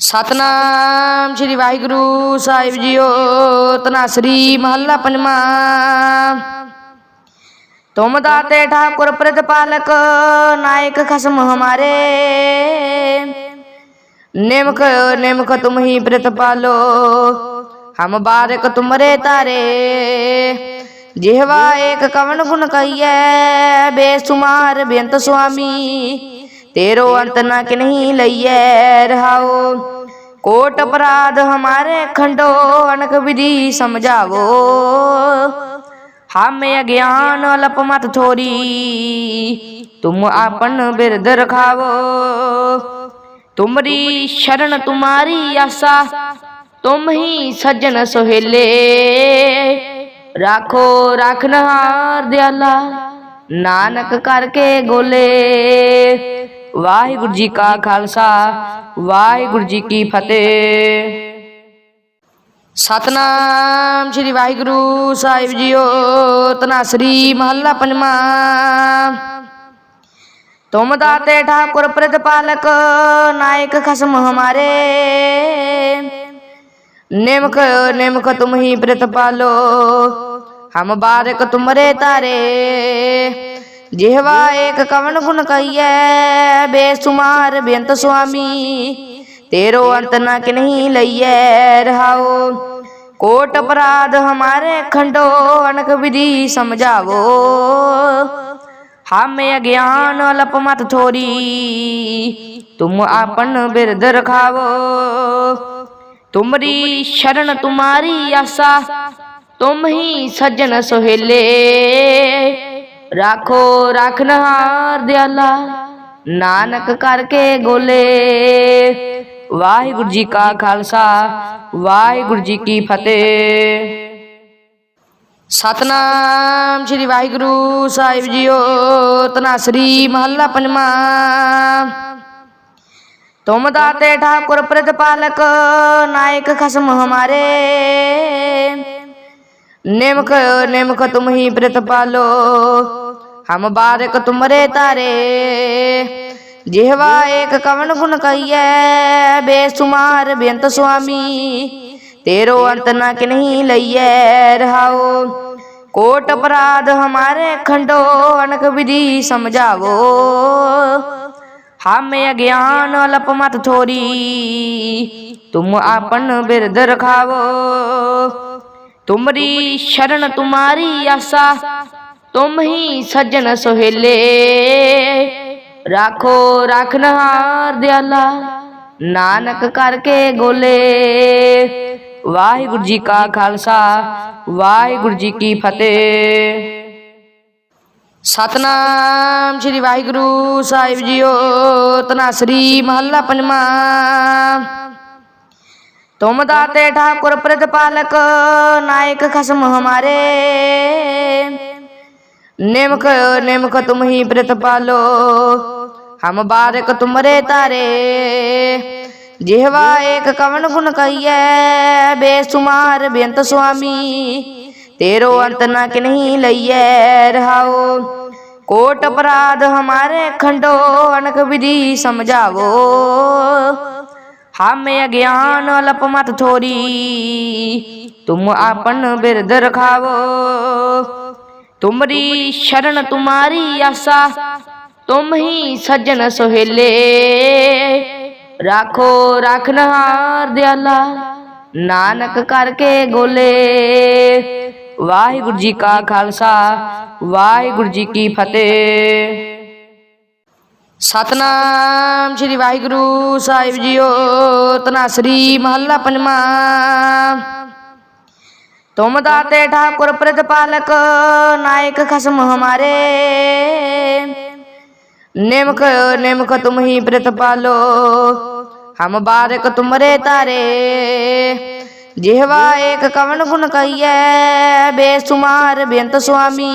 ਸਤਨਾਮ ਸ੍ਰੀ ਵਾਹਿਗੁਰੂ ਸਾਹਿਬ ਜੀਓ, ਤਨਾਸਰੀ ਮਹੱਲਾ ਪੰਜਵਾਂ। ਤੁਮ ਦਾਤੇ ਠਾਕੁਰ ਪ੍ਰਤਪਾਲਕ ਨਾਇਕ ਖਸਮ ਹਮਾਰੇ। ਨਿਮਕ ਨਿਮਕ ਤੁਮ ਹੀ ਪ੍ਰਤਪਾਲੋ ਹਮ ਬਾਰਕ ਤੁਮਰੇ ਤਾਰੇ। ਜਿਹਵਾ ਏਕ ਕਵਨ ਗੁਣ ਕਹੀਐ, ਬੇਸੁਮਾਰ ਬੇਅੰਤ ਸੁਆਮੀ। तेरो अंत न के नहीं लइए रहाओ। कोट अपराध हमारे खंडो अनक विधि समझावो। हम अज्ञान अल्प मत थोरी। तुम आपन बिरद रखावो। तुम्हारी शरण तुम्हारी आशा। तुम ही सज्जन सोहेले। राखो राखनहार दयाला। नानक करके गोले। ਵਾਹਿਗੁਰੂ ਜੀ ਕਾ ਖਾਲਸਾ, ਵਾਹਿਗੁਰੂ ਜੀ ਕੀ ਫਤਿਹ। ਸਤਨਾਮ ਸ੍ਰੀ ਵਾਹਿਗੁਰੂ ਸਾਹਿਬ ਜੀਓ ਤਨਾਸਰੀ ਮਹੱਲਾ ਪੰਜਵਾ। ਤੁਮ ਦਾਤੇ ਠਾਕੁਰ ਪ੍ਰਤਪਾਲਕ ਨਾਇਕ ਖਸਮ ਹਮਾਰੇ। ਨਿਮਖ ਨਿਮਖ ਤੁਮ ਹੀ ਪ੍ਰਤਪਾਲੋ, ਹਮ ਬਾਰਕ ਤੁਮਰੇ ਤਾਰੇ। जेहवा एक कवन गुण कहिए बेसुमार बेंत स्वामी। तेरो अंत न के नहीं लइए रहाओ। कोट अपराध हमारे खंडो अनक विधि समझावो। हम अज्ञान लप मत थोरी। तुम आपन बिरद रखावो। तुम्हारी शरण तुम्हारी आशा। तुम ही सज्जन सोहेले। ਰਖੋ, ਰੱਖ ਨਹਾਰ ਦਿਆਲਾ, ਨਾਨਕ ਕਰਕੇ ਗੋਲੇ। ਵਾਹਿਗੁਰੂ ਜੀ ਕਾ ਖਾਲਸਾ, ਵਾਹਿਗੁਰੂ ਜੀ ਕੀ ਫਤਿਹ। ਸਤਨਾਮ ਸ੍ਰੀ ਵਾਹਿਗੁਰੂ ਸਾਹਿਬ ਜੀਓ, ਤਨਾਸਰੀ ਮਹੱਲਾ ਪੰਜਵਾਂ। ਤੁਮ ਦਾਤੇ ਠਾਕੁਰ ਪ੍ਰਤਪਾਲਕ ਨਾਇਕ ਖਸਮ ਹਮਾਰੇ। ਨਿਮਕ ਨਿਮਕ ਤੁਮ ਪ੍ਰਿਤ ਪਾਲੋ। हम बारक तुमरे तारे। जिहवा एक कवन गुण कहिए बेसुमार बेंत स्वामी। तेरो अंत ना के नहीं लइए रहाओ। कोट अपराध हमारे खंडो अनक विधि समझावो। हम अज्ञान अलप मत थोरी। तुम आपन बिरद रखावो। तुमरी शरण तुम्हारी आशा। तुम ही सज्जन सोहेले राखो राखनहार दयाला नानक करके गोले वाहिगुरु जी का खालसा वाहिगुरु जी की फतेह ਸਤਨਾਮ ਸ੍ਰੀ ਵਾਹਿਗੁਰੂ ਸਾਹਿਬ ਜੀਓ ਤਨਾਸਰੀ ਮਹੱਲਾ ਪੰਜਵਾਂ ਤੁਮ ਦਾਤੇ ਠਾਕੁਰ ਪ੍ਰਤਪਾਲਕ ਨਾਇਕ ਖਸਮ ਹਮਾਰੇ नेम कयो तुम ही प्रत पालो। हम बारक तुमरे तारे। जिहवा एक कवन गुण कहिए बेसुमार बेंत स्वामी, तेरो अंत ना के नहीं लइए रहाओ। कोट अपराध हमारे खंडो, अनक विधि समझावो। हम अज्ञान लप मत थोरी, तुम आपन बिरद रखावो। ਤੁਮਰੀ ਸ਼ਰਨ ਤੁਮਾਰੀ ਆਸਾ ਤੁਮ ਹੀ ਸੱਜਣ ਸੁਹੇਲੇ। ਰਾਖੋ ਰਖਨਹਾਰ ਦਿਆਲਾ ਨਾਨਕ ਕਰਕੇ ਗੋਲੇ। ਵਾਹਿਗੁਰੂ ਜੀ ਕਾ ਖਾਲਸਾ ਵਾਹਿਗੁਰੂ ਜੀ ਕੀ ਫਤਿਹ। ਸਤਨਾਮ ਸ੍ਰੀ ਵਾਹਿਗੁਰੂ ਸਾਹਿਬ ਜੀਓ ਤਨਾਸਰੀ ਮਹੱਲਾ ਪੰਜਵਾਂ। तुम दाते ठाकुर प्रतिपालक नायक खसम हमारे। नेमख नेमख तुम ही प्रतिपालो, हम बारक तुमरे तारे। जिहवा एक कवन गुण कहिए बेसुमार बेंत स्वामी,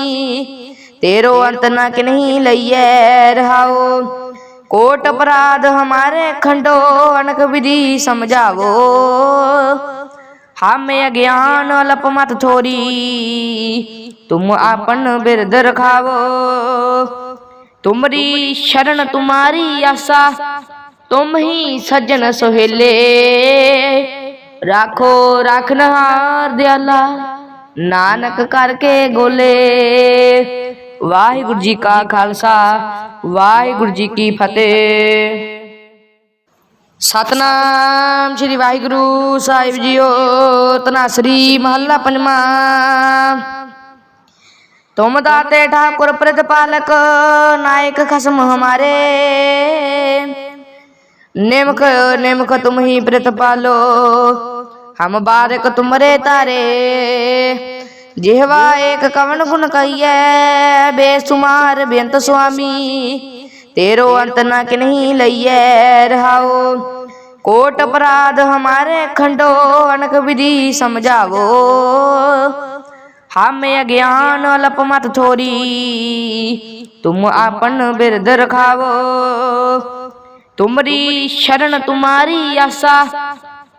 तेरो अंत ना कि नहीं लइए रहाओ। कोट अपराध हमारे खंडो अनक विधि समझावो। हम ज्ञान लपमत थोरी। तुम अपन बिरद रखावो तुम्हारी शरण तुम्हारी आशा। तुम ही सज्जन सोहेले। राखो राखनहार दयाला। नानक करके गोले। वाहिगुरु जी का खालसा। वाहिगुरु जी की फतेह। ਸਤਨਾਮ ਸ੍ਰੀ ਵਾਹਿਗੁਰੂ ਸਾਹਿਬ ਜੀਓ ਤਨਾਸਰੀ ਮਹੱਲਾ ਪੰਜਵਾਂ। ਤੁਮ ਦਾਤੇ ਠਾकुर ਪ੍ਰਤਪਾਲਕ, ਨਾਇਕ ਖਸਮ ਹਮਾਰੇ। ਨਿਮਕ ਨਿਮਕ ਤੁਮ ਹੀ ਪ੍ਰਤਪਾਲੋ, ਹਮ ਬਾਰਕ ਤੁਮਰੇ ਤਾਰੇ। ਜਿਹਵਾ ਏਕ ਕਵਨ ਗੁਣ ਕਈਐ ਬੇਸੁਮਾਰ ਬੇਅੰਤ ਸੁਆਮੀ। तेरो अंत न के नहीं लइए रहाओ। कोट अपराध हमारे खंडो अनक विधि समझावो। हम अज्ञान लप मत थोरी, तुम आपन बिरद रखावो। तुम्हारी शरण तुम्हारी आशा,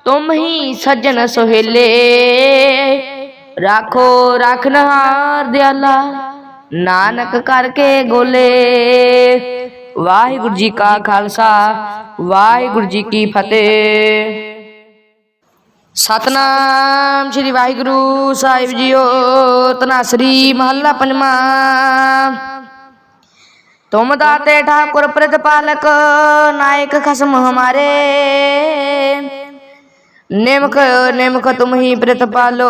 तुम ही सजन सोहेले। राखो राखनहार दयाला, नानक करके गोले। ਵਾਹਿਗੁਰੂ ਜੀ ਕਾ ਖਾਲਸਾ, ਵਾਹਿਗੁਰੂ ਜੀ ਕੀ ਫਤਿਹ। ਸਤਨਾਮ ਸ੍ਰੀ ਵਾਹਿਗੁਰੂ ਸਾਹਿਬ ਜੀਓ, ਤਨਾਸਰੀ ਮਹੱਲਾ ਪੰਜਵਾਂ। ਤੁਮ ਦਾਤੇ ਠਾकुर ਪ੍ਰਤਪਾਲਕ ਨਾਇਕ ਖਸਮ ਹਮਾਰੇ। ਨਿਮਕ ਨਿਮਕ ਤੁਮ ਹੀ ਪ੍ਰਤਪਾਲੋ,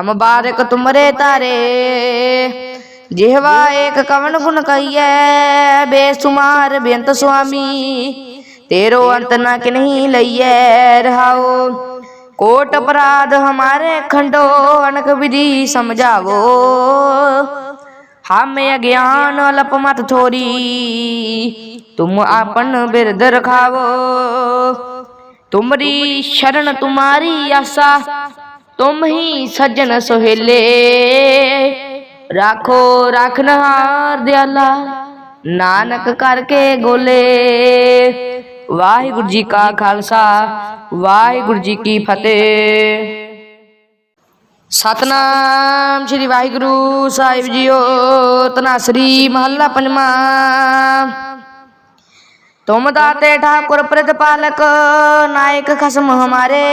ਹਮ ਬਾਰਕ ਤੁਮਰੇ ਤਾਰੇ। जिहवा एक कवन गुण कहिए बेसुमार बेंत स्वामी, तेरो अंत न के नहीं लइए रहाओ। कोट अपराध हमारे खंडो अनक विधि समझावो। हम अज्ञान अलप मत थोरी, तुम अपन बिरद रखावो। तुम्हारी शरण तुम्हारी आशा, तुम ही सज्जन सोहेले। ਰਾਖੋ ਰਖਨਹਾਰ ਦਿਆਲਾ, ਨਾਨਕ ਕਰਕੇ ਗੋਲੇ। ਵਾਹਿਗੁਰੂ ਜੀ ਕਾ ਖਾਲਸਾ, ਵਾਹਿਗੁਰੂ ਜੀ ਕੀ ਫਤਿਹ। ਸਤਨਾਮ ਸ੍ਰੀ ਵਾਹਿਗੁਰੂ ਸਾਹਿਬ ਜੀਓ ਤਨਾਸਰੀ ਮਹੱਲਾ ਪੰਜਵਾਂ। ਤੁਮ ਦਾਤੇ ਠਾकुर ਪ੍ਰਤਪਾਲਕ, ਨਾਇਕ ਖਸਮ ਹਮਾਰੇ।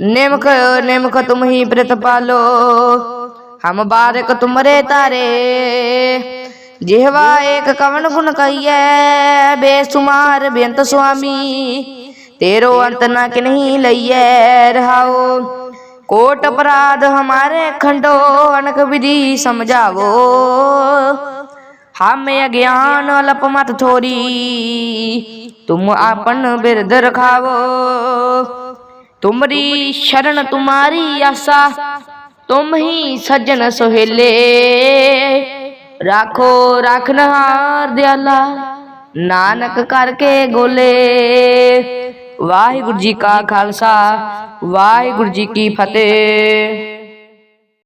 नेमक नेमक तुम ही प्रत पालो। हम बारक तुमरे तारे। जिहवा एक कवन गुण कहिए बेसुमार बेंत स्वामी। तेरो अंत न कि नहीं लइए रहाओ। कोट अपराध हमारे खंडो, अनक विधि समझावो। हम अज्ञान लप मत थोरी। तुम आपन बिरद रखावो। ਤੁਮਰੀ ਸ਼ਰਨ ਤੁਮਾਰੀ ਆਸਾ ਤੁਮ ਹੀ ਸੱਜਣ ਸੁਹੇਲੇ। ਰਾਖੋ ਰਖਨਹਾਰ ਦਿਆਲਾ ਨਾਨਕ ਕਰਕੇ ਗੋਲੇ। ਵਾਹਿਗੁਰੂ ਜੀ ਕਾ ਖਾਲਸਾ ਵਾਹਿਗੁਰੂ ਜੀ ਕੀ ਫਤਿਹ।